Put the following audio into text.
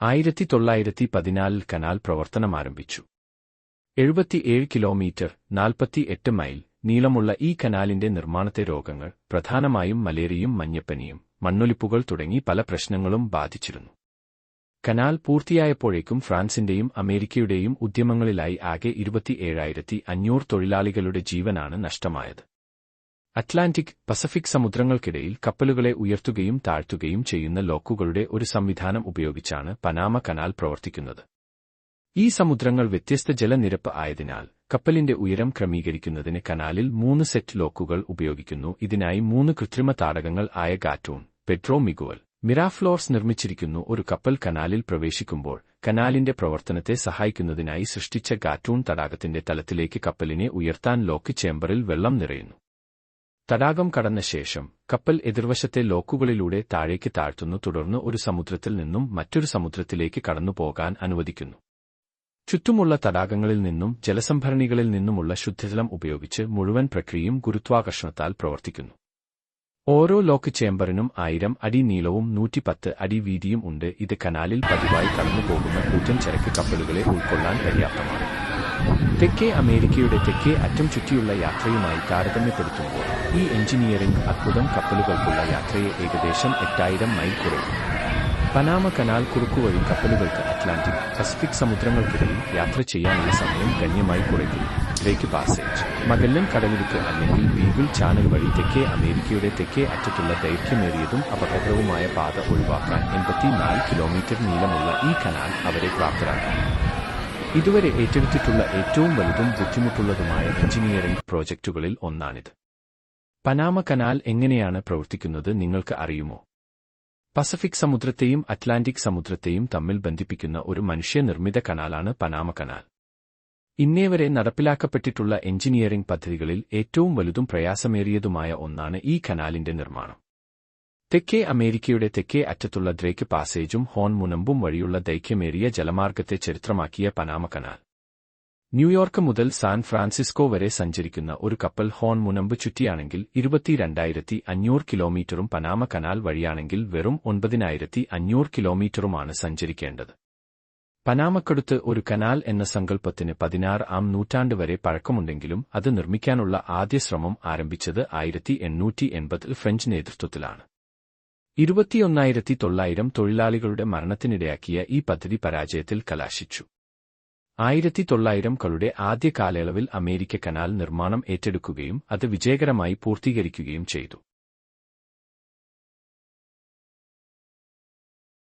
ആയിരത്തി തൊള്ളായിരത്തി പതിനാലിൽ കനാൽ പ്രവർത്തനമാരംഭിച്ചു. എഴുപത്തിയേഴ് കിലോമീറ്റർ നാൽപ്പത്തിയെട്ട് മൈൽ നീളമുള്ള ഈ കനാലിന്റെ നിർമ്മാണത്തെ രോഗങ്ങൾ പ്രധാനമായും മലേറിയയും മഞ്ഞപ്പനിയും മണ്ണൊലിപ്പുകൾ തുടങ്ങി പല പ്രശ്നങ്ങളും ബാധിച്ചിരുന്നു. കനാൽ പൂർത്തിയായപ്പോഴേക്കും ഫ്രാൻസിന്റെയും അമേരിക്കയുടെയും ഉദ്യമങ്ങളിലായി ആകെ ഇരുപത്തിയേഴായിരത്തി അഞ്ഞൂറ് തൊഴിലാളികളുടെ ജീവനാണ് നഷ്ടമായത്. അറ്റ്ലാന്റിക് പസഫിക് സമുദ്രങ്ങൾക്കിടയിൽ കപ്പലുകളെ ഉയർത്തുകയും താഴ്ത്തുകയും ചെയ്യുന്ന ലോക്കുകളുടെ ഒരു സംവിധാനം ഉപയോഗിച്ചാണ് പനാമ കനാൽ പ്രവർത്തിക്കുന്നത്. ഈ സമുദ്രങ്ങൾ വ്യത്യസ്ത ജലനിരപ്പ് ആയതിനാൽ കപ്പലിന്റെ ഉയരം ക്രമീകരിക്കുന്നതിന് കനാലിൽ മൂന്ന് സെറ്റ് ലോക്കുകൾ ഉപയോഗിക്കുന്നു. ഇതിനായി മൂന്ന് കൃത്രിമ താടകങ്ങൾ ആയ ഗാറ്റൂൺ പെട്രോ മിഗുവൽ മിറാഫ്ലോർസ് നിർമ്മിച്ചിരിക്കുന്നു. ഒരു കപ്പൽ കനാലിൽ പ്രവേശിക്കുമ്പോൾ കനാലിന്റെ പ്രവർത്തനത്തെ സഹായിക്കുന്നതിനായി സൃഷ്ടിച്ച ഗാറ്റൂൺ തടാകത്തിന്റെ തലത്തിലേക്ക് കപ്പലിനെ ഉയർത്താൻ ലോക്ക് ചേംബറിൽ വെള്ളം നിറയുന്നു. തടാകം കടന്ന ശേഷം കപ്പൽ എതിർവശത്തെ ലോക്കുകളിലൂടെ താഴേക്ക് താഴ്ത്തുന്നു തുടർന്ന് ഒരു സമുദ്രത്തിൽ നിന്നും മറ്റൊരു സമുദ്രത്തിലേക്ക് കടന്നുപോകാൻ അനുവദിക്കുന്നു. ചുറ്റുമുള്ള തടാകങ്ങളിൽ നിന്നും ജലസംഭരണികളിൽ നിന്നുമുള്ള ശുദ്ധജലം ഉപയോഗിച്ച് മുഴുവൻ പ്രക്രിയയും ഗുരുത്വാകർഷണത്താൽ പ്രവർത്തിക്കുന്നു. ഓരോ ലോക്ക് ചേംബറിനും ആയിരം അടി നീളവും നൂറ്റിപ്പത്ത് അടി വീതിയും ഉണ്ട്. ഇത് കനാലിൽ പതിവായി കടന്നുപോകുന്ന കൂറ്റൻ ചരക്ക് കപ്പലുകളെ ഉൾക്കൊള്ളാൻ പര്യാപ്തമാണ്. തെക്കേ അമേരിക്കയുടെ തെക്കേ അറ്റം ചുറ്റിയുള്ള യാത്രയുമായി താരതമ്യപ്പെടുത്തുമ്പോൾ ഈ എഞ്ചിനീയറിംഗ് അത്ഭുതം കപ്പലുകൾക്കുള്ള യാത്രയെ ഏകദേശം എട്ടായിരം മൈൽ കുറയും. പനാമ കനാൽ കുറുക്കുവഴി കപ്പലുകൾക്ക് അറ്റ്ലാന്റിക് പസഫിക് സമുദ്രങ്ങൾക്കിടയിൽ യാത്ര ചെയ്യാനുള്ള സമയം ഗണ്യമായി കുറയ്ക്കുന്നു ഗ്രേക്ക് പാസേജ് മഗല്ലൻ കടലിടുക്ക് അല്ലെങ്കിൽ ബീഗിൾ ചാനൽ വഴി തെക്കേ അമേരിക്കയുടെ തെക്കേ അറ്റത്തുള്ള ദൈർഘ്യമേറിയതും അപകടകരവുമായ പാത ഒഴിവാക്കാൻ എൺപത്തിനാല് കിലോമീറ്റർ നീളമുള്ള ഈ കനാൽ അവരെ പ്രാപ്തരാക്കി. ഇതുവരെ ഏറ്റെടുത്തിട്ടുള്ള ഏറ്റവും വലുതും ബുദ്ധിമുട്ടുള്ളതുമായ എഞ്ചിനീയറിംഗ് പ്രോജക്റ്റുകളിൽ ഒന്നാണിത്. പനാമ കനാൽ എങ്ങനെയാണ് പ്രവർത്തിക്കുന്നത് നിങ്ങൾക്ക് അറിയുമോ? പസഫിക് സമുദ്രത്തെയും അറ്റ്ലാന്റിക് സമുദ്രത്തെയും തമ്മിൽ ബന്ധിപ്പിക്കുന്ന ഒരു മനുഷ്യനിർമ്മിത കനാലാണ് പനാമ കനാൽ. ഇന്നേവരെ നടപ്പിലാക്കപ്പെട്ടിട്ടുള്ള എഞ്ചിനീയറിംഗ് പദ്ധതികളിൽ ഏറ്റവും വലുതും പ്രയാസമേറിയതുമായ ഒന്നാണ് ഈ കനാലിന്റെ നിർമ്മാണം. തെക്കേ അമേരിക്കയുടെ തെക്കേ അറ്റത്തുള്ള ദ്രേക്ക് പാസേജും ഹോൺ മുനമ്പും വഴിയുള്ള ദൈർഘ്യമേറിയ ജലമാർഗത്തെ ചരിത്രമാക്കിയ പനാമ കനാൽ. ന്യൂയോർക്ക് മുതൽ സാൻ ഫ്രാൻസിസ്കോ വരെ സഞ്ചരിക്കുന്ന ഒരു കപ്പൽ ഹോൺ മുനമ്പ് ചുറ്റിയാണെങ്കിൽ ഇരുപത്തിരണ്ടായിരത്തി അഞ്ഞൂറ് കിലോമീറ്ററും പനാമ കനാൽ വഴിയാണെങ്കിൽ വെറും ഒൻപതിനായിരത്തി അഞ്ഞൂറ് കിലോമീറ്ററുമാണ് സഞ്ചരിക്കേണ്ടത്. പനാമക്കടുത്ത് ഒരു കനാൽ എന്ന സങ്കല്പത്തിന് പതിനാറ് ആം നൂറ്റാണ്ട് വരെ പഴക്കമുണ്ടെങ്കിലും അത് നിർമ്മിക്കാനുള്ള ആദ്യ ശ്രമം ആരംഭിച്ചത് ആയിരത്തി എണ്ണൂറ്റി എൺപതിൽ ഫ്രഞ്ച് നേതൃത്വത്തിലാണ്. ഇരുപത്തിയൊന്നായിരത്തി തൊള്ളായിരം തൊഴിലാളികളുടെ മരണത്തിനിടയാക്കിയ ഈ പദ്ധതി പരാജയത്തിൽ കലാശിച്ചു. ആയിരത്തി തൊള്ളായിരം കളുടെ ആദ്യ കാലയളവിൽ അമേരിക്ക കനാൽ നിർമ്മാണം ഏറ്റെടുക്കുകയും അത് വിജയകരമായി പൂർത്തീകരിക്കുകയും ചെയ്തു.